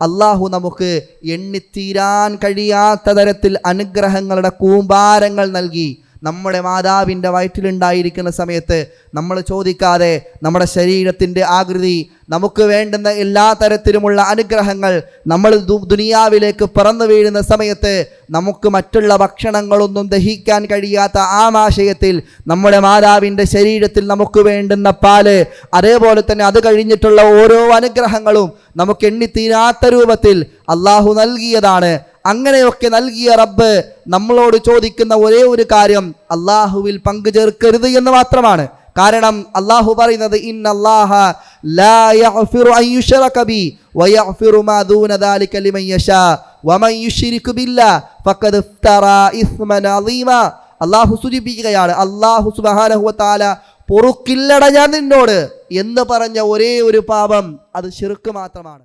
അള്ളാഹു നമുക്ക് എണ്ണിത്തീരാൻ കഴിയാത്ത തരത്തിൽ അനുഗ്രഹങ്ങളുടെ കൂമ്പാരങ്ങൾ നൽകി. നമ്മുടെ മാതാവിന്റെ വയറ്റിലുണ്ടായിരിക്കുന്ന സമയത്ത് നമ്മൾ ചോദിക്കാതെ നമ്മുടെ ശരീരത്തിന്റെ ആകൃതി നമുക്ക് വേണ്ടുന്ന എല്ലാ തരത്തിലുമുള്ള അനുഗ്രഹങ്ങൾ നമ്മൾ ദുനിയാവിലേക്ക് പറന്നു വീഴുന്ന സമയത്ത് നമുക്ക് മറ്റുള്ള ഭക്ഷണങ്ങളൊന്നും ദഹിക്കാൻ കഴിയാത്ത ആമാശയത്തിൽ നമ്മുടെ മാതാവിന്റെ ശരീരത്തിൽ നമുക്ക് വേണ്ടുന്ന പാൽ അതേപോലെ തന്നെ അത് കഴിഞ്ഞിട്ടുള്ള ഓരോ അനുഗ്രഹങ്ങളും നമുക്ക് എണ്ണിത്തീരാത്ത രൂപത്തിൽ അള്ളാഹു നൽകിയതാണ്. അങ്ങനെയൊക്കെ നൽകിയ റബ്ബ് നമ്മളോട് ചോദിക്കുന്ന ഒരേ ഒരു കാര്യം അള്ളാഹുവിൽ പങ്കു ചേർക്കരുത് എന്ന് മാത്രമാണ്. കാരണം അള്ളാഹു പറയുന്നത് അള്ളാഹു സൂചിപ്പിക്കുകയാണ് അള്ളാഹു തആല പൊറുക്കില്ലട ഞാൻ നിന്നോട് എന്ന് പറഞ്ഞ ഒരേ ഒരു പാപം അത് ശിർക്ക് മാത്രമാണ്.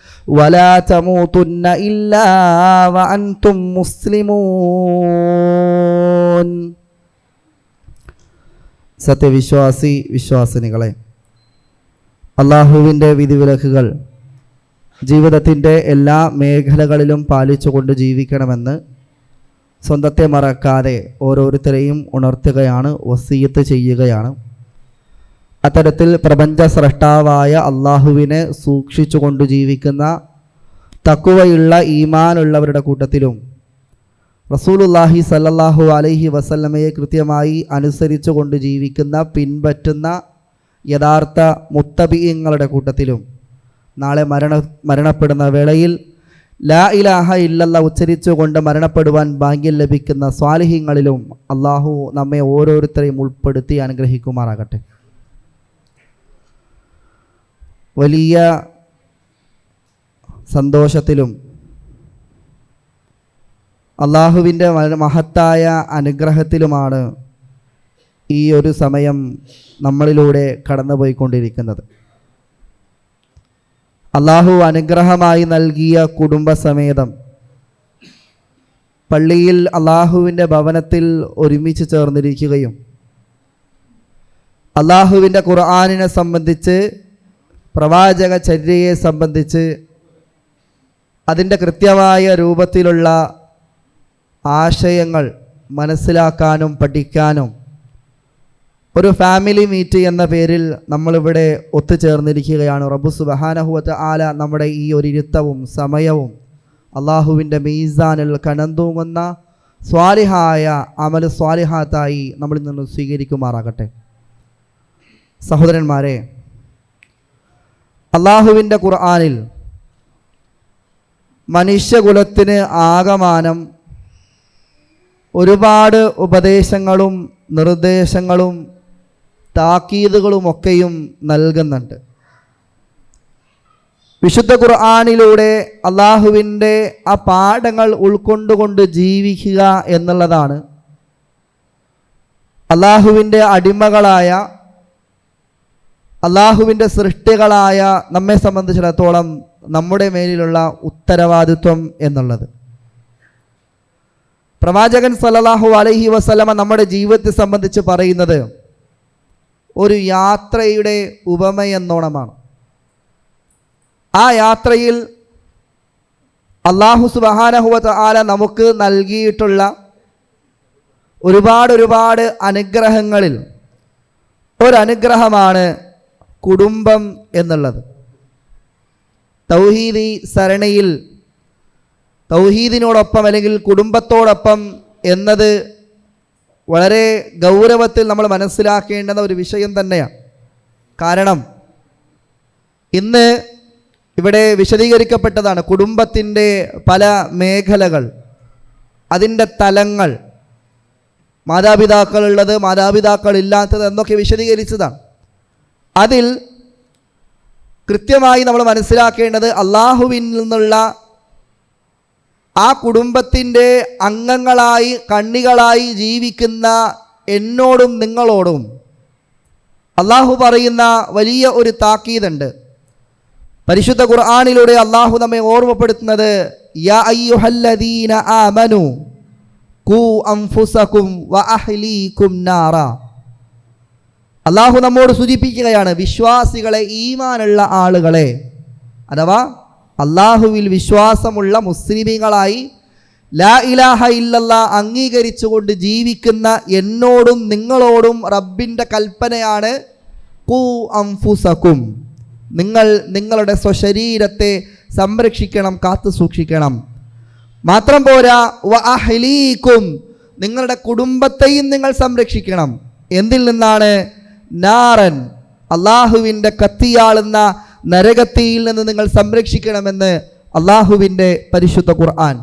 ولا تموتن إلا وأنتم مسلمون സത്യവിശ്വാസി വിശ്വാസിനികളെ അള്ളാഹുവിൻ്റെ വിധിവിലക്കുകൾ ജീവിതത്തിൻ്റെ എല്ലാ മേഖലകളിലും പാലിച്ചുകൊണ്ട് ജീവിക്കണമെന്ന് സ്വന്തത്തെ മറക്കാതെ ഓരോരുത്തരെയും ഉണർത്തുകയാണ് വസീയത്ത് ചെയ്യുകയാണ് അത്തരത്തിൽ പ്രപഞ്ച സ്രഷ്ടാവായ അള്ളാഹുവിനെ സൂക്ഷിച്ചുകൊണ്ട് ജീവിക്കുന്ന തക്കുവയുള്ള ഈമാനുള്ളവരുടെ കൂട്ടത്തിലും റസൂലുല്ലാഹി സല്ലല്ലാഹു അലൈഹി വസല്ലമയെ കൃത്യമായി അനുസരിച്ചു കൊണ്ട് ജീവിക്കുന്ന പിൻപറ്റുന്ന യഥാർത്ഥ മുത്തബിയങ്ങളുടെ കൂട്ടത്തിലും നാളെ മരണ മരണപ്പെടുന്ന വേളയിൽ ലാ ഇലാഹ ഇല്ലല്ല ഉച്ചരിച്ചുകൊണ്ട് മരണപ്പെടുവാൻ ഭാഗ്യം ലഭിക്കുന്ന സ്വാലിഹ്യങ്ങളിലും അള്ളാഹു നമ്മെ ഓരോരുത്തരെയും ഉൾപ്പെടുത്തി അനുഗ്രഹിക്കുമാറാകട്ടെ. വലിയ സന്തോഷത്തിലും അള്ളാഹുവിന്റെ മഹത്തായ അനുഗ്രഹത്തിലുമാണ് ഈ ഒരു സമയം നമ്മളിലൂടെ കടന്നുപോയിക്കൊണ്ടിരിക്കുന്നത്. അള്ളാഹു അനുഗ്രഹമായി നൽകിയ കുടുംബസമേതം പള്ളിയിൽ അള്ളാഹുവിന്റെ ഭവനത്തിൽ ഒരുമിച്ച് ചേർന്നിരിക്കുകയും അള്ളാഹുവിന്റെ ഖുർആാനിനെ സംബന്ധിച്ച് പ്രവാചക ചര്യയെ സംബന്ധിച്ച് അതിന്റെ കൃത്യമായ രൂപത്തിലുള്ള ആശയങ്ങൾ മനസ്സിലാക്കാനും പഠിക്കാനും ഒരു ഫാമിലി മീറ്റ് എന്ന പേരിൽ നമ്മളിവിടെ ഒത്തുചേർന്നിരിക്കുകയാണ്. റബ്ബു സുബഹാനഹുവത്ത് ആല നമ്മുടെ ഈ ഒരു ഇരുത്തവും സമയവും അള്ളാഹുവിന്റെ മീസാനിൽ കനന്തൂങ്ങുന്ന സ്വാലിഹായ അമൽ സ്വാലിഹാത്തായി നമ്മളിൽ നിന്ന് സ്വീകരിക്കുമാറാകട്ടെ. സഹോദരന്മാരെ അള്ളാഹുവിന്റെ ഖുർആാനിൽ മനുഷ്യകുലത്തിന് ആകമാനം ഒരുപാട് ഉപദേശങ്ങളും നിർദ്ദേശങ്ങളും താക്കീതുകളുമൊക്കെയും നൽകുന്നുണ്ട്. വിശുദ്ധ ഖുർആാനിലൂടെ അള്ളാഹുവിന്റെ ആ പാഠങ്ങൾ ഉൾക്കൊണ്ടുകൊണ്ട് ജീവിക്കുക എന്നുള്ളതാണ് അള്ളാഹുവിന്റെ അടിമകളായ അള്ളാഹുവിന്റെ സൃഷ്ടികളായ നമ്മെ സംബന്ധിച്ചിടത്തോളം നമ്മുടെ മേലിലുള്ള ഉത്തരവാദിത്വം എന്നുള്ളത്. പ്രവാചകൻ സല്ലല്ലാഹു അലഹി വസല്ലമ നമ്മുടെ ജീവിതത്തെ സംബന്ധിച്ച് പറയുന്നത് ഒരു യാത്രയുടെ ഉപമയെന്നോണമാണ്. ആ യാത്രയിൽ അള്ളാഹു സുബഹാനഹുവ ആല നമുക്ക് നൽകിയിട്ടുള്ള ഒരുപാട് ഒരുപാട് അനുഗ്രഹങ്ങളിൽ ഒരനുഗ്രഹമാണ് കുടുംബം എന്നുള്ളത്. തൗഹീദി സരണിയിൽ തൗഹീദിനോടൊപ്പം അല്ലെങ്കിൽ കുടുംബത്തോടൊപ്പം എന്നത് വളരെ ഗൗരവത്തിൽ നമ്മൾ മനസ്സിലാക്കേണ്ടുന്ന ഒരു വിഷയം തന്നെയാണ്. കാരണം ഇന്ന് ഇവിടെ വിശദീകരിക്കപ്പെട്ടതാണ് കുടുംബത്തിന്റെ പല മേഖലകൾ അതിന്റെ തലങ്ങൾ മാതാപിതാക്കളുള്ളത് മാതാപിതാക്കളില്ലാത്തത് എന്നൊക്കെ വിശദീകരിച്ചതാണ്. അതിൽ കൃത്യമായി നമ്മൾ മനസ്സിലാക്കേണ്ടത് അള്ളാഹുവിൽ നിന്നുള്ള ആ കുടുംബത്തിന്റെ അംഗങ്ങളായി കണ്ണികളായി ജീവിക്കുന്ന എന്നോടും നിങ്ങളോടും അള്ളാഹു പറയുന്ന വലിയ ഒരു താക്കീതുണ്ട്. പരിശുദ്ധ ഖുർആാനിലൂടെ അള്ളാഹു നമ്മെ ഓർമ്മപ്പെടുത്തുന്നത് യാ അയ്യുഹല്ലദീന ആമനു കൂ അംഫുസകും വ അഹ്ലീകും നാറ. അള്ളാഹു നമ്മോട് സൂചിപ്പിക്കുകയാണ് വിശ്വാസികളെ ഈമാനുള്ള ആളുകളെ. അഥവാ അള്ളാഹുവിൽ വിശ്വാസമുള്ള മുസ്ലിമീങ്ങളായി ലാ ഇലാഹ ഇല്ലല്ല അംഗീകരിച്ചുകൊണ്ട് ജീവിക്കുന്ന എന്നോടും നിങ്ങളോടും റബ്ബിന്റെ കൽപ്പനയാണ് കൂ അംഫുസക്കും നിങ്ങൾ നിങ്ങളുടെ സ്വശരീരത്തെ സംരക്ഷിക്കണം കാത്തു സൂക്ഷിക്കണം. മാത്രം പോരാ വ അഹ്ലീക്കും. നിങ്ങളുടെ കുടുംബത്തെയും നിങ്ങൾ സംരക്ഷിക്കണം. എന്തിൽ നിന്നാണ് നാറൻ അള്ളാഹുവിന്റെ കത്തിയാളുന്ന നരകത്തിയിൽ നിന്ന് നിങ്ങൾ സംരക്ഷിക്കണമെന്ന് അള്ളാഹുവിന്റെ പരിശുദ്ധ ഖുർആൻ.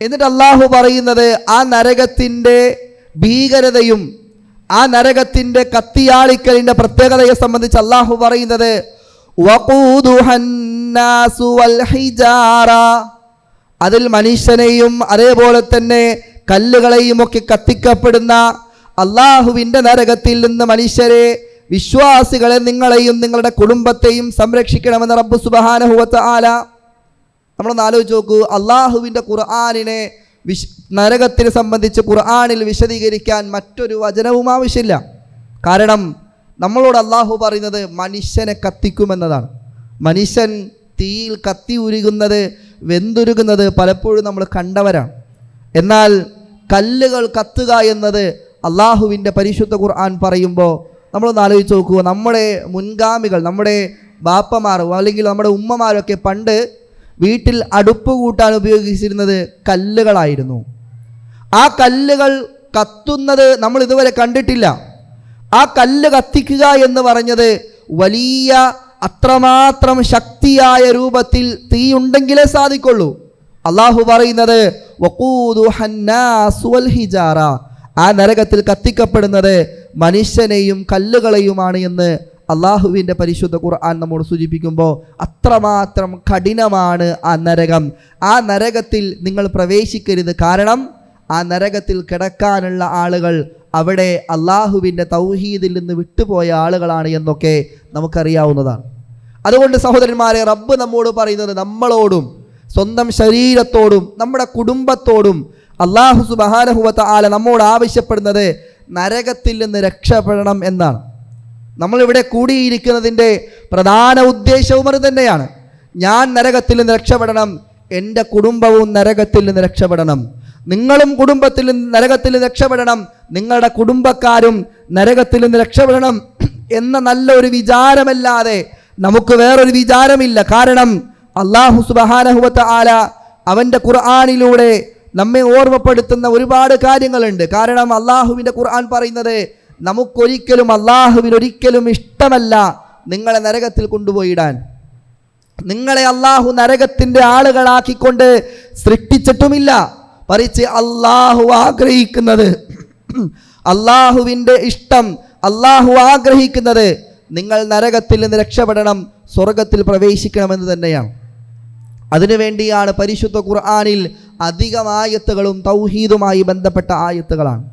എന്നിട്ട് അള്ളാഹു പറയുന്നത് ആ നരകത്തിന്റെ ഭീകരതയും ആ നരകത്തിന്റെ കത്തിയാളിക്കലിന്റെ പ്രത്യേകതയെ സംബന്ധിച്ച് അള്ളാഹു പറയുന്നത് അതിൽ മനുഷ്യനെയും അതേപോലെ തന്നെ കല്ലുകളെയും ഒക്കെ കത്തിക്കപ്പെടുന്ന അള്ളാഹുവിന്റെ നരകത്തിൽ നിന്ന് മനുഷ്യരെ വിശ്വാസികളെ നിങ്ങളെയും നിങ്ങളുടെ കുടുംബത്തെയും സംരക്ഷിക്കണമെന്ന് റബ്ബു സുബഹാനഹുവത്ത ആല നമ്മളൊന്ന് ആലോചിച്ച് നോക്കൂ അള്ളാഹുവിന്റെ ഖുർആാനിനെ വിശ് നരകത്തിനെ സംബന്ധിച്ച് ഖുർആാനിൽ വിശദീകരിക്കാൻ മറ്റൊരു വചനവും ആവശ്യമില്ല. കാരണം നമ്മളോട് അള്ളാഹു പറയുന്നത് മനുഷ്യനെ കത്തിക്കുമെന്നതാണ്. മനുഷ്യൻ തീയിൽ കത്തി ഉരുകുന്നത് വെന്തുരുകുന്നത് പലപ്പോഴും നമ്മൾ കണ്ടവരാണ്. എന്നാൽ കല്ലുകൾ കത്തുക എന്നത് അള്ളാഹുവിന്റെ പരിശുദ്ധ ഖുർആൻ പറയുമ്പോൾ നമ്മളൊന്ന് ആലോചിച്ച് നോക്കുക. നമ്മുടെ മുൻഗാമികൾ നമ്മുടെ ബാപ്പമാർ അല്ലെങ്കിൽ നമ്മുടെ ഉമ്മമാരൊക്കെ പണ്ട് വീട്ടിൽ അടുപ്പ് കൂട്ടാൻ ഉപയോഗിച്ചിരുന്നത് കല്ലുകളായിരുന്നു. ആ കല്ലുകൾ കത്തുന്നത് നമ്മൾ ഇതുവരെ കണ്ടിട്ടില്ല. ആ കല്ല് കത്തിക്കുക എന്ന് പറഞ്ഞത് വലിയ അത്രമാത്രം ശക്തിയായ രൂപത്തിൽ തീ ഉണ്ടെങ്കിലേ സാധിക്കുള്ളൂ. അള്ളാഹു പറയുന്നത് ആ നരകത്തിൽ കത്തിക്കപ്പെടുന്നത് മനുഷ്യനെയും കല്ലുകളെയുമാണ് എന്ന് അള്ളാഹുവിന്റെ പരിശുദ്ധ ഖുർആൻ നമ്മോട് സൂചിപ്പിക്കുമ്പോൾ അത്രമാത്രം കഠിനമാണ് ആ നരകം. ആ നരകത്തിൽ നിങ്ങൾ പ്രവേശിക്കരുത്. കാരണം ആ നരകത്തിൽ കിടക്കാനുള്ള ആളുകൾ അവിടെ അള്ളാഹുവിന്റെ തൗഹീദിൽ നിന്ന് വിട്ടുപോയ ആളുകളാണ് എന്നൊക്കെ നമുക്കറിയാവുന്നതാണ്. അതുകൊണ്ട് സഹോദരന്മാരെ റബ്ബ് നമ്മോട് പറയുന്നത് നമ്മളോടും സ്വന്തം ശരീരത്തോടും നമ്മുടെ കുടുംബത്തോടും അള്ളാഹു സുബഹാനഹുവത്ത ആല നമ്മോട് ആവശ്യപ്പെടുന്നത് നരകത്തിൽ നിന്ന് രക്ഷപ്പെടണം എന്നാണ്. നമ്മളിവിടെ കൂടിയിരിക്കുന്നതിന്റെ പ്രധാന ഉദ്ദേശവും അത് തന്നെയാണ്. ഞാൻ നരകത്തിൽ നിന്ന് രക്ഷപ്പെടണം എന്റെ കുടുംബവും നരകത്തിൽ നിന്ന് രക്ഷപ്പെടണം. നിങ്ങളും കുടുംബത്തിൽ നിന്ന് നരകത്തിൽ നിന്ന് രക്ഷപ്പെടണം നിങ്ങളുടെ കുടുംബക്കാരും നരകത്തിൽ നിന്ന് രക്ഷപ്പെടണം എന്ന നല്ലൊരു വിചാരമല്ലാതെ നമുക്ക് വേറൊരു വിചാരമില്ല. കാരണം അള്ളാഹു സുബഹാനഹുവത്ത ആല അവന്റെ ഖുർആാനിലൂടെ നമ്മെ ഓർമ്മപ്പെടുത്തുന്ന ഒരുപാട് കാര്യങ്ങളുണ്ട്. കാരണം അള്ളാഹുവിന്റെ ഖുർആൻ പറയുന്നത് നമുക്കൊരിക്കലും അള്ളാഹുവിന് ഒരിക്കലും ഇഷ്ടമല്ല നിങ്ങളെ നരകത്തിൽ കൊണ്ടുപോയിടാൻ. നിങ്ങളെ അള്ളാഹു നരകത്തിന്റെ ആളുകളാക്കിക്കൊണ്ട് സൃഷ്ടിച്ചിട്ടുമില്ല. പറിച്ച് അള്ളാഹു ആഗ്രഹിക്കുന്നത് അള്ളാഹുവിന്റെ ഇഷ്ടം അള്ളാഹു ആഗ്രഹിക്കുന്നത് നിങ്ങൾ നരകത്തിൽ നിന്ന് രക്ഷപ്പെടണം സ്വർഗത്തിൽ പ്രവേശിക്കണമെന്ന് തന്നെയാണ്. അതിനുവേണ്ടിയാണ് പരിശുദ്ധ ഖുർആാനിൽ അധികം ആയത്തുകളും തൗഹീദുമായി ബന്ധപ്പെട്ട ആയത്തുകളാണ്.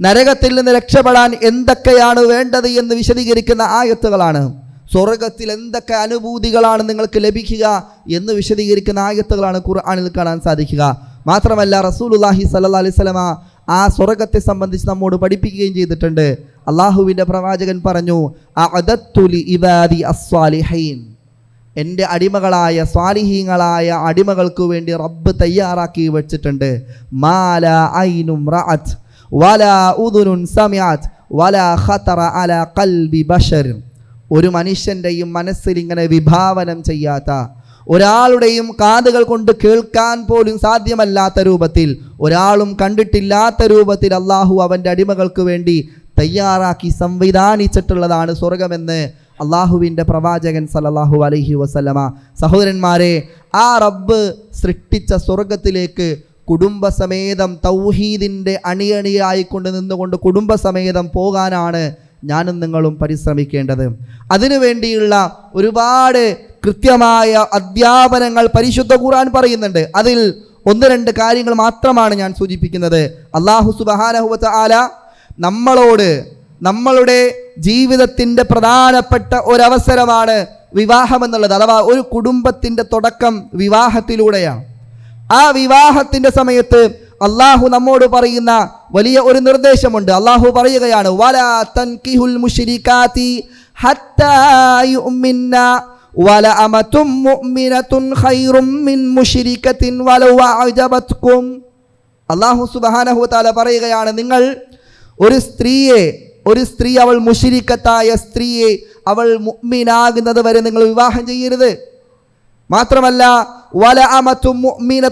നരകത്തിൽ നിന്ന് രക്ഷപ്പെടാൻ എന്തൊക്കെയാണ് വേണ്ടത് എന്ന് വിശദീകരിക്കുന്ന ആയത്തുകളാണ്. സ്വർഗത്തിൽ എന്തൊക്കെ അനുഭൂതികളാണ് നിങ്ങൾക്ക് ലഭിക്കുക എന്ന് വിശദീകരിക്കുന്ന ആയത്തുകളാണ് ഖുർആാനിൽ കാണാൻ സാധിക്കുക. മാത്രമല്ല റസൂലുല്ലാഹി സല്ലാ അലൈഹി സ്വലമ ആ സ്വർഗത്തെ സംബന്ധിച്ച് നമ്മോട് പഠിപ്പിക്കുകയും ചെയ്തിട്ടുണ്ട്. അള്ളാഹുവിന്റെ പ്രവാചകൻ പറഞ്ഞു അദത്തുലി ഇബാദി അസ്വാലിഹൈൻ എന്റെ അടിമകളായ സ്വാലിഹീങ്ങളായ അടിമകൾക്ക് വേണ്ടി റബ്ബ് തയ്യാറാക്കി വെച്ചിട്ടുണ്ട്. മാല ഐനും റഅത്ത് വല ഉദുനുൻ സമിഅത്ത് വല ഖതറ അല കൽബി ബഷർ. ഒരു മനുഷ്യന്റെയും മനസ്സിൽ ഇങ്ങനെ വിഭാവനം ചെയ്യാത്ത ഒരാളുടെയും കാതുകൾ കൊണ്ട് കേൾക്കാൻ പോലും സാധ്യമല്ലാത്ത രൂപത്തിൽ ഒരാളും കണ്ടിട്ടില്ലാത്ത രൂപത്തിൽ അള്ളാഹു അവന്റെ അടിമകൾക്ക് വേണ്ടി തയ്യാറാക്കി സംവിധാനിച്ചിട്ടുള്ളതാണ് സ്വർഗമെന്ന് അള്ളാഹുവിന്റെ പ്രവാചകൻ സലല്ലാഹു അലഹി വസല്ലമ സഹോദരന്മാരെ ആ റബ്ബ് സൃഷ്ടിച്ച സ്വർഗത്തിലേക്ക് കുടുംബസമേതം തൗഹീദിന്റെ അണിയണിയായിക്കൊണ്ട് നിന്നുകൊണ്ട് കുടുംബസമേതം പോകാനാണ് ഞാനും നിങ്ങളും പരിശ്രമിക്കേണ്ടത്. അതിനുവേണ്ടിയുള്ള ഒരുപാട് കൃത്യമായ അധ്യാപനങ്ങൾ പരിശുദ്ധ ഖുർആൻ പറയുന്നുണ്ട്. അതിൽ ഒന്ന് രണ്ട് കാര്യങ്ങൾ മാത്രമാണ് ഞാൻ സൂചിപ്പിക്കുന്നത്. അള്ളാഹു സുബാനഹുവ ആല നമ്മളോട് നമ്മളുടെ ജീവിതത്തിന്റെ പ്രധാനപ്പെട്ട ഒരവസരമാണ് വിവാഹം എന്നുള്ളത് അഥവാ ഒരു കുടുംബത്തിന്റെ തുടക്കം വിവാഹത്തിലൂടെയാണ്. ആ വിവാഹത്തിന്റെ സമയത്ത് അള്ളാഹു നമ്മോട് പറയുന്ന വലിയ ഒരു നിർദ്ദേശമുണ്ട്. അള്ളാഹു പറയുകയാണ് അള്ളാഹു സുബാനഹു താല പറയുകയാണ് നിങ്ങൾ ഒരു സ്ത്രീയെ ഒരു സ്ത്രീ അവൾ മുഷിരിക്കത്തായ സ്ത്രീയെ അവൾ മുഅ്മിനാകുന്നത് വരെ നിങ്ങൾ വിവാഹം ചെയ്യരുത്. മാത്രമല്ല വല അമത്തും മിൻ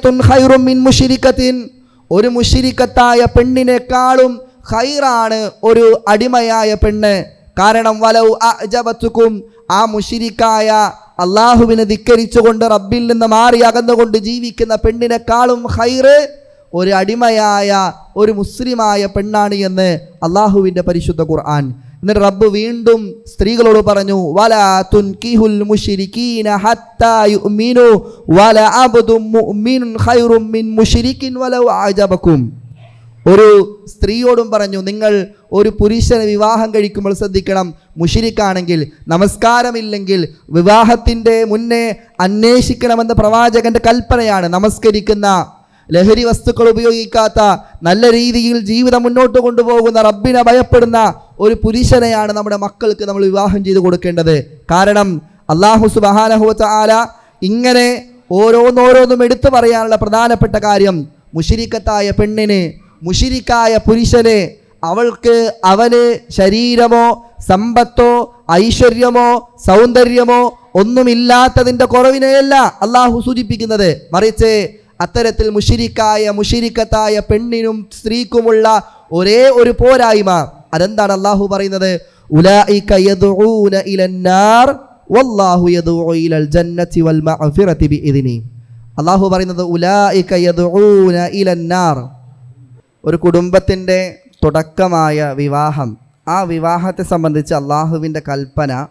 ഒരു മുഷിരിക്കത്തായ പെണ്ണിനേക്കാളും ഖൈറാണ് ഒരു അടിമയായ പെണ്ണ്. കാരണം വലൗ അജബത്തുക്കും ആ മുഷിരിക്കായ അള്ളാഹുവിനെ ധിക്കരിച്ചുകൊണ്ട് റബ്ബിൽ നിന്ന് മാറി അകന്നുകൊണ്ട് ജീവിക്കുന്ന പെണ്ണിനെക്കാളും ഖൈറ് ഒരു അടിമയായ ഒരു മുസ്ലിമായ പെണ്ണാണ് എന്ന് അള്ളാഹുവിന്റെ പരിശുദ്ധ ഖുർആൻ. എന്നിട്ട് റബ്ബ് വീണ്ടും സ്ത്രീകളോട് പറഞ്ഞു വല തുൻകിഹുൽ മുശ്രിക്കീന ഹത്താ വല അബ്ദു ഖൈറും മിൻ മുശ്രിക്കിൻ വലൗ ഒരു സ്ത്രീയോടും പറഞ്ഞു നിങ്ങൾ ഒരു പുരുഷനെ വിവാഹം കഴിക്കുമ്പോൾ ശ്രദ്ധിക്കണം മുഷിരിക്കാണെങ്കിൽ നമസ്കാരമില്ലെങ്കിൽ വിവാഹത്തിന്റെ മുന്നേ അന്വേഷിക്കണമെന്ന പ്രവാചകന്റെ കൽപ്പനയാണ് നമസ്കരിക്കുന്ന ലഹരി വസ്തുക്കൾ ഉപയോഗിക്കാത്ത നല്ല രീതിയിൽ ജീവിതം മുന്നോട്ട് കൊണ്ടുപോകുന്ന റബ്ബിനെ ഭയപ്പെടുന്ന ഒരു പുരുഷനെയാണ് നമ്മുടെ മക്കൾക്ക് നമ്മൾ വിവാഹം ചെയ്തു കൊടുക്കേണ്ടത്. കാരണം അള്ളാഹു സുബഹാനഹുവത്ത ആല ഇങ്ങനെ ഓരോന്നോരോന്നും എടുത്തു പറയാനുള്ള പ്രധാനപ്പെട്ട കാര്യം മുഷിരിക്കത്തായ പെണ്ണിന് മുഷിരിക്കായ പുരുഷന് അവൾക്ക് അവന് ശരീരമോ സമ്പത്തോ ഐശ്വര്യമോ സൗന്ദര്യമോ ഒന്നുമില്ലാത്തതിന്റെ കുറവിനെയല്ല അള്ളാഹു സൂചിപ്പിക്കുന്നത്. മറിച്ച് അത്തരത്തിൽ മുഷിരിക്കായ മുഷിരിക്കത്തായ പെണ്ണിനും സ്ത്രീക്കുമുള്ള ഒരേ ഒരു പോരായ്മ. അതെന്താണ് അള്ളാഹു പറയുന്നത്? അള്ളാഹു പറയുന്നത് ഒരു കുടുംബത്തിന്റെ തുടക്കമായ വിവാഹം. ആ വിവാഹത്തെ സംബന്ധിച്ച് അള്ളാഹുവിന്റെ കൽപ്പന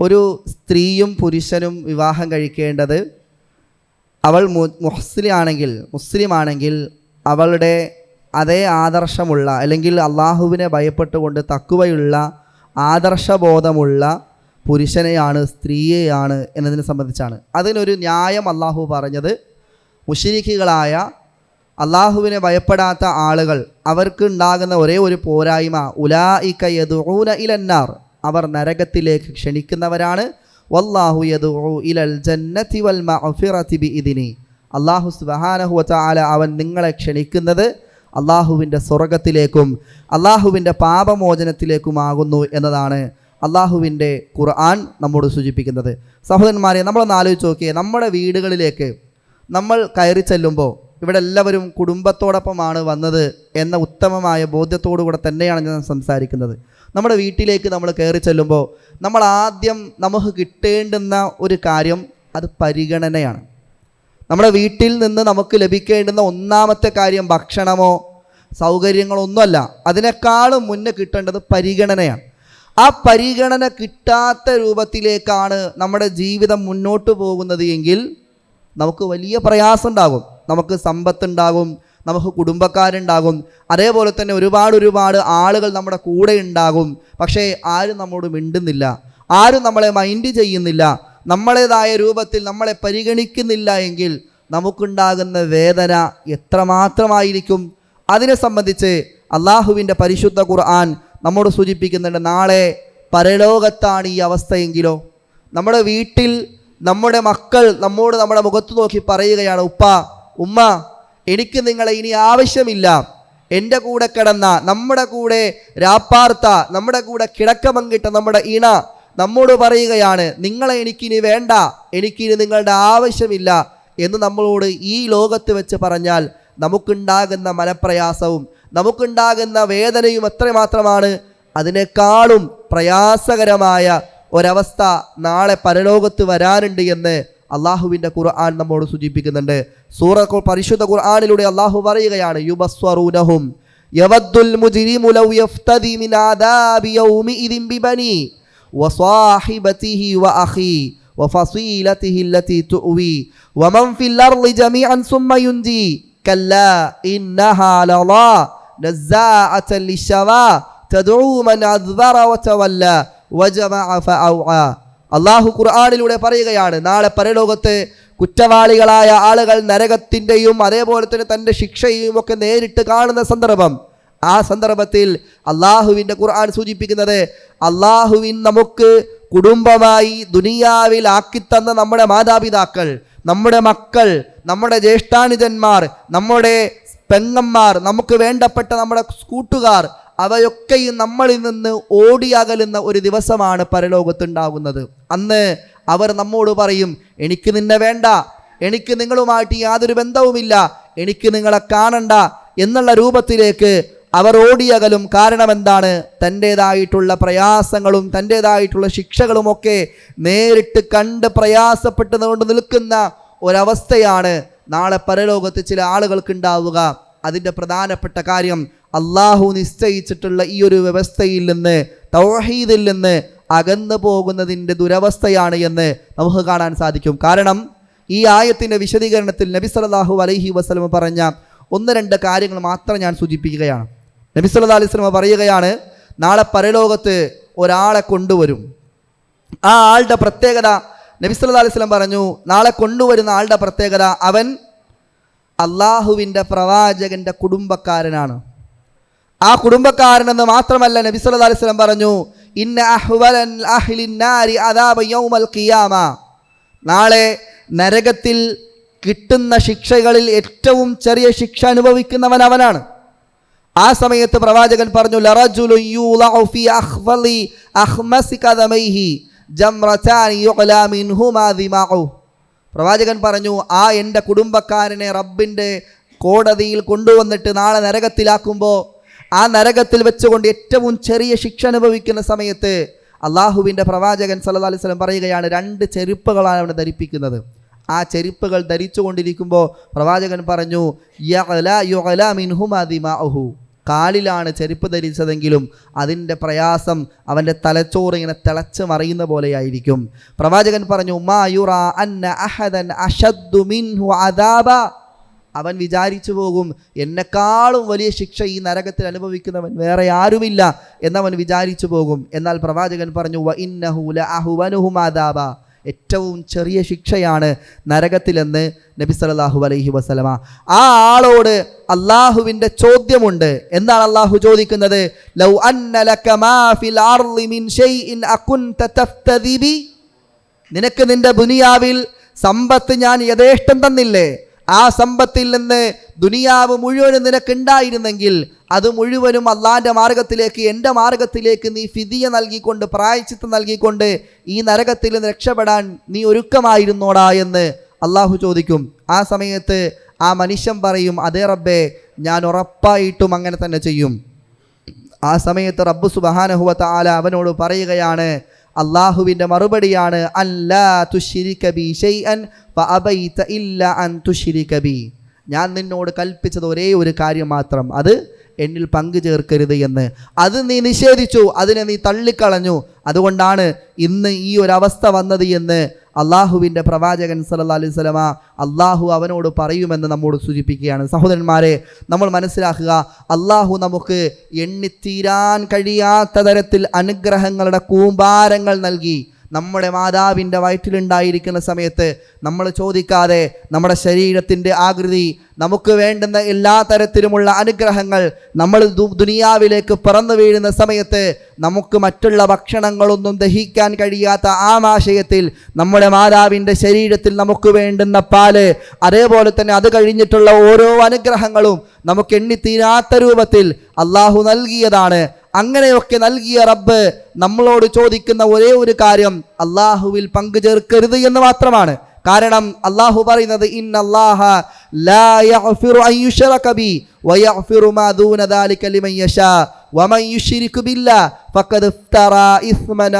ഒരു സ്ത്രീയും പുരുഷനും വിവാഹം കഴിക്കേണ്ടത് അവൾ മുസ്ലിം ആണെങ്കിൽ മുസ്ലിം ആണെങ്കിൽ അവളുടെ അതേ ആദർശമുള്ള അല്ലെങ്കിൽ അള്ളാഹുവിനെ ഭയപ്പെട്ടുകൊണ്ട് തക്കുവയുള്ള ആദർശബോധമുള്ള പുരുഷനെയാണ് സ്ത്രീയെയാണ് എന്നതിനെ സംബന്ധിച്ചാണ്. അതിനൊരു ന്യായം അള്ളാഹു പറഞ്ഞത് മുഷിരിക്കുകളായ അള്ളാഹുവിനെ ഭയപ്പെടാത്ത ആളുകൾ അവർക്ക് ഉണ്ടാകുന്ന ഒരേ ഒരു പോരായ്മ ഉലാ യദൂന ഇലന്നാർ അവർ നരകത്തിലേക്ക് ക്ഷണിക്കുന്നവരാണ്. വല്ലാഹു യദുഉ ഇലൽ ജന്നതി വൽ മഗ്ഫിറതി ബിഇദ്നി. അള്ളാഹു സുബ്ഹാനഹു വതആല അവൻ നിങ്ങളെ ക്ഷണിക്കുന്നത് അള്ളാഹുവിന്റെ സ്വർഗത്തിലേക്കും അള്ളാഹുവിന്റെ പാപമോചനത്തിലേക്കുമാകുന്നു എന്നതാണ് അള്ളാഹുവിന്റെ ഖുർആൻ നമ്മോട് സൂചിപ്പിക്കുന്നത്. സഹോദരന്മാരെ നമ്മളൊന്ന് ആലോചിച്ച് നോക്കിയേ നമ്മുടെ വീടുകളിലേക്ക് നമ്മൾ കയറി ചെല്ലുമ്പോൾ ഇവിടെ എല്ലാവരും കുടുംബത്തോടൊപ്പമാണ് വന്നത് എന്ന ഉത്തമമായ ബോധ്യത്തോടു കൂടെ തന്നെയാണ് ഞാൻ സംസാരിക്കുന്നത്. നമ്മുടെ വീട്ടിലേക്ക് നമ്മൾ കയറി ചെല്ലുമ്പോൾ നമ്മൾ ആദ്യം നമുക്ക് കിട്ടേണ്ടുന്ന ഒരു കാര്യം അത് പരിഗണനയാണ്. നമ്മുടെ വീട്ടിൽ നിന്ന് നമുക്ക് ലഭിക്കേണ്ടുന്ന ഒന്നാമത്തെ കാര്യം ഭക്ഷണമോ സൗകര്യങ്ങളൊന്നുമല്ല. അതിനേക്കാളും മുന്നേ കിട്ടേണ്ടത് പരിഗണനയാണ്. ആ പരിഗണന കിട്ടാത്ത രൂപത്തിലേക്കാണ് നമ്മുടെ ജീവിതം മുന്നോട്ട് പോകുന്നത് എങ്കിൽ നമുക്ക് വലിയ പ്രയാസമുണ്ടാകും. നമുക്ക് സമ്പത്തുണ്ടാകും നമുക്ക് കുടുംബക്കാരുണ്ടാകും. അതേപോലെ തന്നെ ഒരുപാട് ഒരുപാട് ആളുകൾ നമ്മുടെ കൂടെ ഉണ്ടാകും. പക്ഷേ ആരും നമ്മോട് മിണ്ടുന്നില്ല. ആരും നമ്മളെ മൈൻഡ് ചെയ്യുന്നില്ല. നമ്മളേതായ രൂപത്തിൽ നമ്മളെ പരിഗണിക്കുന്നില്ല എങ്കിൽ നമുക്കുണ്ടാകുന്ന വേദന എത്രമാത്രമായിരിക്കും? അതിനെ സംബന്ധിച്ച് അള്ളാഹുവിന്റെ പരിശുദ്ധ ഖുർആൻ നമ്മോട് സൂചിപ്പിക്കുന്നുണ്ട്. നാളെ പരലോകത്താണ് ഈ അവസ്ഥയെങ്കിലോ? നമ്മുടെ വീട്ടിൽ നമ്മുടെ മക്കൾ നമ്മോട് നമ്മുടെ മുഖത്ത് നോക്കി പറയുകയാണ് ഉപ്പ ഉമ്മ എനിക്ക് നിങ്ങളെ ഇനി ആവശ്യമില്ല. എന്റെ കൂടെ കിടന്ന നമ്മുടെ കൂടെ രാപ്പാർത്ത നമ്മുടെ കൂടെ കിടക്ക പങ്കിട്ട നമ്മുടെ ഇണ നമ്മോട് പറയുകയാണ് നിങ്ങളെ എനിക്കിനി വേണ്ട എനിക്കിനി നിങ്ങളുടെ ആവശ്യമില്ല എന്ന് നമ്മളോട് ഈ ലോകത്ത് വെച്ച് പറഞ്ഞാൽ നമുക്കുണ്ടാകുന്ന മനപ്രയാസവും നമുക്കുണ്ടാകുന്ന വേദനയും എത്രമാത്രമാണ് അതിനേക്കാളും പ്രയാസകരമായ ഒരവസ്ഥ നാളെ പരലോകത്ത് വരാനുണ്ട് എന്ന് അള്ളാഹുവിൻ്റെ ഖുർആൻ നമ്മോട് സൂചിപ്പിക്കുന്നുണ്ട് സൂറ പരിശുദ്ധ ഖുർആനിലൂടെ അള്ളാഹു പറയുകയാണ് യുബസ്വറൂനഹും യവദ്ദുൽ മുജ്രിമു ലൗ യഫ്തദി മിൻ ആദാബി യൗമിഇദിൻ ബിബനി وصاحبته وأخيه وفصيلته التي تؤوي ومن في الأرض جميعا ثم ينجي كلا إنها لظى نزاعة للشوى تدعو من أدبر وتولى وجمع فأوعى അള്ളാഹു ഖുർആാനിലൂടെ പറയുകയാണ് നാളെ പരലോകത്ത് കുറ്റവാളികളായ ആളുകൾ നരകത്തിന്റെയും അതേപോലെ തന്നെ തന്റെ ശിക്ഷയും ഒക്കെ നേരിട്ട് കാണുന്ന സന്ദർഭം. ആ സന്ദർഭത്തിൽ അള്ളാഹുവിന്റെ ഖുർആൻ സൂചിപ്പിക്കുന്നത് അള്ളാഹുവിൻ നമുക്ക് കുടുംബമായി ദുനിയാവിൽ ആക്കിത്തന്ന നമ്മുടെ മാതാപിതാക്കൾ നമ്മുടെ മക്കൾ നമ്മുടെ ജ്യേഷ്ഠാനിതന്മാർ നമ്മുടെ പെങ്ങന്മാർ നമുക്ക് വേണ്ടപ്പെട്ട നമ്മുടെ കൂട്ടുകാർ അവയൊക്കെയും നമ്മളിൽ നിന്ന് ഓടിയകലുന്ന ഒരു ദിവസമാണ് പരലോകത്തുണ്ടാകുന്നത്. അന്ന് അവർ നമ്മോട് പറയും എനിക്ക് നിന്നെ വേണ്ട എനിക്ക് നിങ്ങളുമായിട്ട് യാതൊരു ബന്ധവുമില്ല എനിക്ക് നിങ്ങളെ കാണണ്ട എന്നുള്ള രൂപത്തിലേക്ക് അവർ ഓടിയകലും കാരണം എന്താണ് തന്റേതായിട്ടുള്ള പ്രയാസങ്ങളും തന്റേതായിട്ടുള്ള ശിക്ഷകളുമൊക്കെ നേരിട്ട് കണ്ട് പ്രയാസപ്പെട്ടുകൊണ്ട് നിൽക്കുന്ന ഒരവസ്ഥയാണ് നാളെ പരലോകത്ത് ചില ആളുകൾക്ക് ഉണ്ടാവുക. അതിന്റെ പ്രധാനപ്പെട്ട കാര്യം അള്ളാഹു നിശ്ചയിച്ചിട്ടുള്ള ഈ ഒരു വ്യവസ്ഥയിൽ നിന്ന് തൗഹീദിൽ നിന്ന് അകന്നു പോകുന്നതിന്റെ ദുരവസ്ഥയാണ് എന്ന് നമുക്ക് കാണാൻ സാധിക്കും. കാരണം ഈ ആയത്തിന്റെ വിശദീകരണത്തിൽ നബി സല്ലല്ലാഹു അലൈഹി വസ്ലമ പറഞ്ഞ ഒന്ന് രണ്ട് കാര്യങ്ങൾ മാത്രം ഞാൻ സൂചിപ്പിക്കുകയാണ്. നബി സല്ലല്ലാഹു അലൈഹി സ്വലമ പറയുകയാണ് നാളെ പരലോകത്ത് ഒരാളെ കൊണ്ടുവരും. ആ ആളുടെ പ്രത്യേകത നബി സല്ലല്ലാഹു അലൈഹി സ്വലം പറഞ്ഞു നാളെ കൊണ്ടുവരുന്ന ആളുടെ പ്രത്യേകത അവൻ അള്ളാഹുവിന്റെ പ്രവാചകന്റെ കുടുംബക്കാരനാണ്. ആ കുടുംബക്കാരനെന്ന് മാത്രമല്ല നബി സല്ലല്ലാഹു അലൈഹി വസല്ലം പറഞ്ഞു ഇന്ന അഹ്വലൻ യൗമൽ ഖിയാമ. നാളെ നരകത്തിൽ കിട്ടുന്ന ശിക്ഷകളിൽ ഏറ്റവും ചെറിയ ശിക്ഷ അനുഭവിക്കുന്നവൻ അവനാണ്. ആ സമയത്ത് പ്രവാചകൻ പറഞ്ഞു ലറജുലു പ്രവാചകൻ പറഞ്ഞു ആ എന്റെ കുടുംബക്കാരനെ റബ്ബിന്റെ കോടതിയിൽ കൊണ്ടുവന്നിട്ട് നാളെ നരകത്തിലാക്കുമ്പോൾ ആ നരകത്തിൽ വെച്ചുകൊണ്ട് ഏറ്റവും ചെറിയ ശിക്ഷ അനുഭവിക്കുന്ന സമയത്ത് അള്ളാഹുവിന്റെ പ്രവാചകൻ സല്ലല്ലാഹു അലൈഹി സ്വലം പറയുകയാണ് രണ്ട് ചെരുപ്പുകളാണ് അവനെ ധരിപ്പിക്കുന്നത്. ആ ചെരുപ്പുകൾ ധരിച്ചുകൊണ്ടിരിക്കുമ്പോൾ പ്രവാചകൻ പറഞ്ഞു ദിമാഉഹു. കാലിലാണ് ചെരുപ്പ് ധരിച്ചതെങ്കിലും അതിന്റെ പ്രയാസം അവന്റെ തലച്ചോറ് ഇങ്ങനെ തിളച്ച് മറിയുന്ന പോലെയായിരിക്കും. പ്രവാചകൻ പറഞ്ഞു മാ യുറ അന്ന അഹദൻ അഷദ്ദു മിൻഹു അദാബ. അവൻ വിചാരിച്ചു പോകും എന്നെക്കാളും വലിയ ശിക്ഷ ഈ നരകത്തിൽ അനുഭവിക്കുന്നവൻ വേറെ ആരുമില്ല എന്നവൻ വിചാരിച്ചു പോകും. എന്നാൽ പ്രവാചകൻ പറഞ്ഞു വ ഇന്നഹുല ലഅഹുവനുഹും അദാബ. ഏറ്റവും ചെറിയ ശിക്ഷയാണ് നരകത്തിലെന്ന് നബി സല്ലല്ലാഹു അലൈഹി വസ്ലമ ആ ആളോട് അള്ളാഹുവിന്റെ ചോദ്യമുണ്ട്. എന്താണ് അള്ളാഹു ചോദിക്കുന്നത്? ലൗ നിനക്ക് നിന്റെ ബുനിയാവിൽ സമ്പത്ത് ഞാൻ യഥേഷ്ടം തന്നില്ലേ? ആ സമ്പത്തിൽ നിന്ന് ദുനിയാവ് മുഴുവനും നിനക്കുണ്ടായിരുന്നെങ്കിൽ അത് മുഴുവനും അള്ളാന്റെ മാർഗത്തിലേക്ക് എന്റെ മാർഗത്തിലേക്ക് നീ ഫിതിയ നൽകിക്കൊണ്ട് പ്രായച്ചിത്തം നൽകിക്കൊണ്ട് ഈ നരകത്തിൽ നിന്ന് രക്ഷപ്പെടാൻ നീ ഒരുക്കമായിരുന്നോടാ എന്ന് അള്ളാഹു ചോദിക്കും. ആ സമയത്ത് ആ മനുഷ്യൻ പറയും അതേ റബ്ബേ ഞാൻ ഉറപ്പായിട്ടും അങ്ങനെ തന്നെ ചെയ്യും. ആ സമയത്ത് റബ്ബു സുബഹാനഹുവത്ത ആല അവനോട് പറയുകയാണ് അള്ളാഹുവിന്റെ മറുപടിയാണ് അല്ലാ തുഷിരി ബി ഷൈഅൻ അബൈത്ത ഇല്ല അൻ തുഷിരി കബി ഞാൻ നിന്നോട് കൽപ്പിച്ചത് ഒരേ ഒരു കാര്യം മാത്രം അത് എന്നിൽ പങ്കു ചേർക്കരുത് എന്ന്. അത് നീ നിഷേധിച്ചു അതിനെ നീ തള്ളിക്കളഞ്ഞു. അതുകൊണ്ടാണ് ഇന്ന് ഈ ഒരവസ്ഥ വന്നത് എന്ന് അള്ളാഹുവിന്റെ പ്രവാചകൻ സല്ലല്ലാഹു അലൈഹി സ്വലമ അള്ളാഹു അവനോട് പറയുമെന്ന് നമ്മോട് സൂചിപ്പിക്കുകയാണ്. സഹോദരന്മാരെ നമ്മൾ മനസ്സിലാക്കുക അള്ളാഹു നമുക്ക് എണ്ണിത്തീരാൻ കഴിയാത്ത തരത്തിൽ അനുഗ്രഹങ്ങളുടെ കൂമ്പാരങ്ങൾ നൽകി നമ്മുടെ മാതാവിന്റെ വയറ്റിലുണ്ടായിരിക്കുന്ന സമയത്ത് നമ്മൾ ചോദിക്കാതെ നമ്മുടെ ശരീരത്തിന്റെ ആകൃതി നമുക്ക് വേണ്ടുന്ന എല്ലാ തരത്തിലുമുള്ള അനുഗ്രഹങ്ങൾ നമ്മൾ ദുനിയാവിലേക്ക് പിറന്നു വീഴുന്ന സമയത്ത് നമുക്ക് മറ്റുള്ള ഭക്ഷണങ്ങളൊന്നും ദഹിക്കാൻ കഴിയാത്ത ആമാശയത്തിൽ നമ്മുടെ മാതാവിന്റെ ശരീരത്തിൽ നമുക്ക് വേണ്ടുന്ന പാൽ അതേപോലെ തന്നെ അത് കഴിഞ്ഞിട്ടുള്ള ഓരോ അനുഗ്രഹങ്ങളും നമുക്ക് എണ്ണിത്തീരാത്ത രൂപത്തിൽ അള്ളാഹു നൽകിയതാണ്. അങ്ങനെയൊക്കെ നൽകിയ റബ്ബ് നമ്മളോട് ചോദിക്കുന്ന ഒരേ ഒരു കാര്യം അള്ളാഹുവിൽ പങ്കു ചേർക്കരുത് എന്ന് മാത്രമാണ്. കാരണം അള്ളാഹു പറയുന്നത് ഇന്നല്ലാഹ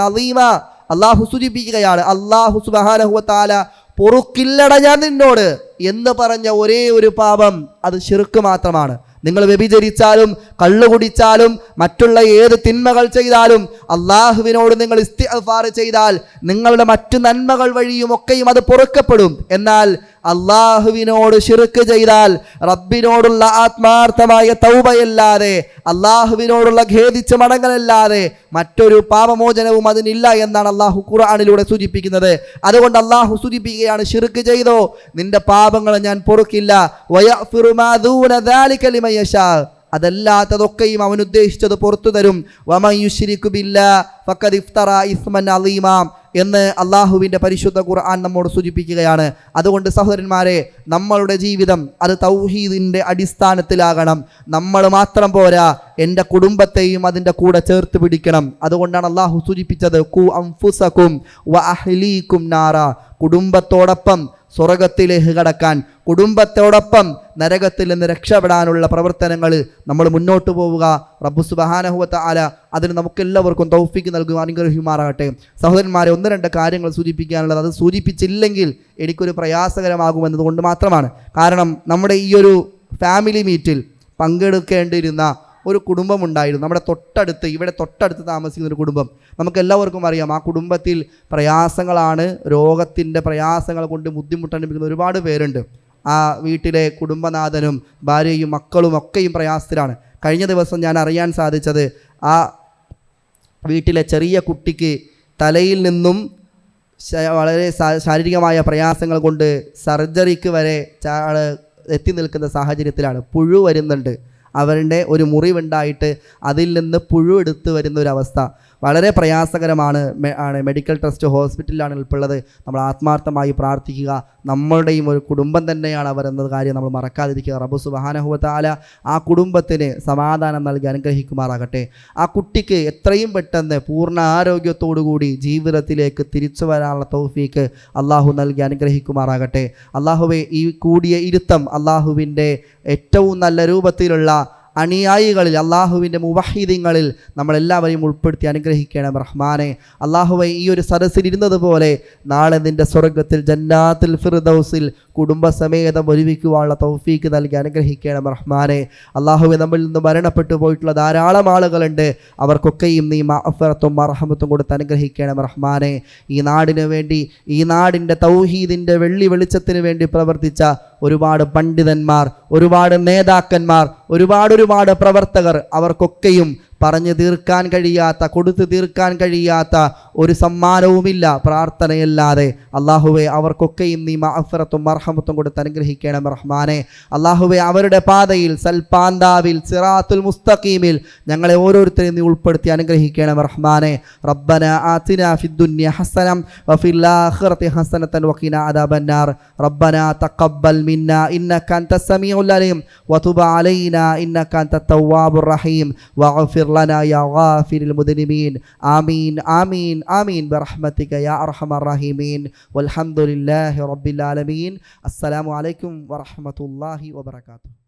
അളീമ അള്ളാഹു സൂചിപ്പിക്കുകയാണ് അള്ളാഹു തആല പൊറുക്കില്ലട ഞാൻ നിന്നോട് എന്ന് പറഞ്ഞ ഒരേ ഒരു പാപം അത് ശിർക്ക് മാത്രമാണ്. നിങ്ങൾ വ്യഭിചരിച്ചാലും കള്ളുകുടിച്ചാലും മറ്റുള്ള ഏത് തിന്മകൾ ചെയ്താലും അള്ളാഹുവിനോട് നിങ്ങൾ ഇസ്തിഫാർ ചെയ്താൽ നിങ്ങളുടെ മറ്റു നന്മകൾ വഴിയും ഒക്കെയും അത് പൊറുക്കപ്പെടും. എന്നാൽ അള്ളാഹുവിനോട് ശിർക്ക് ചെയ്താൽ റബ്ബിനോടുള്ള ആത്മാർത്ഥമായ തൗബയല്ലാതെ അള്ളാഹുവിനോടുള്ള ഖേദിച്ച് മടങ്ങലല്ലാതെ മറ്റൊരു പാപമോചനവും അതിനില്ല എന്നാണ് അള്ളാഹു ഖുർആാനിലൂടെ സൂചിപ്പിക്കുന്നത് അതുകൊണ്ട് അള്ളാഹു സൂചിപ്പിക്കുകയാണ് ഷിർക്ക് ചെയ്തോ നിന്റെ പാപങ്ങൾ ഞാൻ പൊറുക്കില്ല. അതല്ലാത്തതൊക്കെയും അവൻ ഉദ്ദേശിച്ചത് പുറത്തു തരും. വമയുശിരിക്കുബില്ല ഫഖദ് ഇഫ്തറാ ഇസ്മൻ അലീമാം എന്ന് അള്ളാഹുവിന്റെ പരിശുദ്ധ ഖുർആൻ നമ്മോട് സൂചിപ്പിക്കുകയാണ്. അതുകൊണ്ട് സഹോദരന്മാരെ നമ്മളുടെ ജീവിതം അത് തൗഹീദിന്റെ അടിസ്ഥാനത്തിലാകണം. നമ്മൾ മാത്രം പോരാ എന്റെ കുടുംബത്തെയും അതിന്റെ കൂടെ ചേർത്ത് പിടിക്കണം. അതുകൊണ്ടാണ് അള്ളാഹു സൂചിപ്പിച്ചത് കു അംഫുസക്കും വ അഹ്ലീക്കും നാറ. കുടുംബത്തോടൊപ്പം സ്വർഗത്തിലേക്ക് കടക്കാൻ കുടുംബത്തോടൊപ്പം നരകത്തിൽ നിന്ന് രക്ഷപ്പെടാനുള്ള പ്രവർത്തനങ്ങൾ നമ്മൾ മുന്നോട്ട് പോവുക. റബ്ബു സുബഹാനഹുവത്ത ആല അതിന് നമുക്കെല്ലാവർക്കും തൗഫിക്ക് നൽകുക അനുഗ്രഹിക്കുമാറാകട്ടെ സഹോദരന്മാരെ ഒന്ന് രണ്ട് കാര്യങ്ങൾ സൂചിപ്പിക്കാനുള്ളത് അത് സൂചിപ്പിച്ചില്ലെങ്കിൽ എനിക്കൊരു പ്രയാസകരമാകുമെന്നതുകൊണ്ട് മാത്രമാണ്. കാരണം നമ്മുടെ ഈ ഒരു ഫാമിലി മീറ്റിൽ പങ്കെടുക്കേണ്ടിയിരുന്ന ഒരു കുടുംബമുണ്ടായിരുന്നു നമ്മുടെ തൊട്ടടുത്ത് ഇവിടെ തൊട്ടടുത്ത് താമസിക്കുന്ന ഒരു കുടുംബം. നമുക്ക് എല്ലാവർക്കും അറിയാം ആ കുടുംബത്തിൽ പ്രയാസങ്ങളാണ് രോഗത്തിന്റെ പ്രയാസങ്ങൾ കൊണ്ട് ബുദ്ധിമുട്ടനുഭവിക്കുന്ന ഒരുപാട് പേരുണ്ട്. ആ വീട്ടിലെ കുടുംബനാഥനും ഭാര്യയും മക്കളും ഒക്കെയും പ്രയാസത്തിലാണ്. കഴിഞ്ഞ ദിവസം ഞാൻ അറിയാൻ സാധിച്ചത് ആ വീട്ടിലെ ചെറിയ കുട്ടിക്ക് തലയിൽ നിന്നും വളരെ ശാരീരികമായ പ്രയാസങ്ങൾ കൊണ്ട് സർജറിക്ക് വരെ എത്തി നിൽക്കുന്ന സാഹചര്യത്തിലാണ്. പുഴു വരുന്നുണ്ട്. അവരുടെ ഒരു മുറിവുണ്ടായിട്ട് അതിൽ നിന്ന് പുഴുവെടുത്ത് വരുന്ന ഒരു അവസ്ഥ വളരെ പ്രയാസകരമാണ് ആണ് മെഡിക്കൽ ട്രസ്റ്റ് ഹോസ്പിറ്റലിലാണ് ഉള്ളത് നമ്മൾ ആത്മാർത്ഥമായി പ്രാർത്ഥിക്കുക. നമ്മളുടെയും ഒരു കുടുംബം തന്നെയാണ് അവർ എന്ന കാര്യം നമ്മൾ മറക്കാതിരിക്കുക. റബ്ബു സുബാനഹുവത്താല ആ കുടുംബത്തിന് സമാധാനം നൽകി അനുഗ്രഹിക്കുമാറാകട്ടെ. ആ കുട്ടിക്ക് എത്രയും പെട്ടെന്ന് പൂർണ ആരോഗ്യത്തോടുകൂടി ജീവിതത്തിലേക്ക് തിരിച്ചു വരാനുള്ള തൗഫീക്ക് അള്ളാഹു നൽകി അനുഗ്രഹിക്കുമാറാകട്ടെ. അള്ളാഹുവെ ഈ കൂടിയ ഇരുത്തം അള്ളാഹുവിന്റെ ഏറ്റവും നല്ല രൂപത്തിലുള്ള അണിയായികളിൽ അള്ളാഹുവിന്റെ മുവഹീദിങ്ങളിൽ നമ്മളെല്ലാവരെയും ഉൾപ്പെടുത്തി അനുഗ്രഹിക്കണം റഹ്മാനെ. അള്ളാഹുവെ ഈ ഒരു സദസ്സിൽ ഇരുന്നതുപോലെ നാളെ നിന്റെ സ്വർഗത്തിൽ ജന്നാത്തിൽ ഫിർദൗസിൽ കുടുംബസമേതം ഒരുമിക്കുവാനുള്ള തൗഫീക്ക് നൽകി അനുഗ്രഹിക്കണം റഹ്മാനെ. അള്ളാഹുവെ നമ്മിൽ നിന്ന് മരണപ്പെട്ടു പോയിട്ടുള്ള ധാരാളം ആളുകളുണ്ട്. അവർക്കൊക്കെയും നീ മഅഫറത്തും മറഹമത്തും കൊടുത്ത് അനുഗ്രഹിക്കണം റഹ്മാനെ. ഈ നാടിനു വേണ്ടി ഈ നാടിന്റെ തൗഹീദിന്റെ വെള്ളി വെളിച്ചത്തിന് വേണ്ടി പ്രവർത്തിച്ച ഒരുപാട് പണ്ഡിതന്മാർ ഒരുപാട് നേതാക്കന്മാർ ഒരുപാട് ഒരുപാട് പ്രവർത്തകർ അവർക്കൊക്കെയും പറഞ്ഞു തീർക്കാൻ കഴിയാത്ത കൊടുത്തു തീർക്കാൻ കഴിയാത്ത ഒരു സമ്മാനവുമില്ല പ്രാർത്ഥനയല്ലാതെ. അള്ളാഹുവെ അവർക്കൊക്കെയും നീ മഅഫറത്തും മർഹമത്തും കൊടുത്ത് അനുഗ്രഹിക്കണം റഹ്മാനെ. അള്ളാഹുവെ അവരുടെ പാതയിൽ സൽപാന്താവിൽ സിറാത്തുൽ മുസ്തഖീമിൽ ഞങ്ങളെ ഓരോരുത്തരെയും നീ ഉൾപ്പെടുത്തി അനുഗ്രഹിക്കണം റഹ്മാനെ. റബ്ബന ആത്തിന ഫിദ്ദുന്യ ഹസനം വഫിൽ ആഖിറതി ഹസനതൻ വഖിന അദാബന്നാർ. റബ്ബന തഖബ്ബൽ മിന്ന ഇന്നക അൻത സമീഉൽ അലീം വതുബ് അലൈനാ ഇന്നക അൻത തവ്വാബുർ റഹീം വഗ്ഫിർ അസ്സലാമു അലൈക്കും വറഹ്മത്തുള്ളാഹി വബറകാതുഹു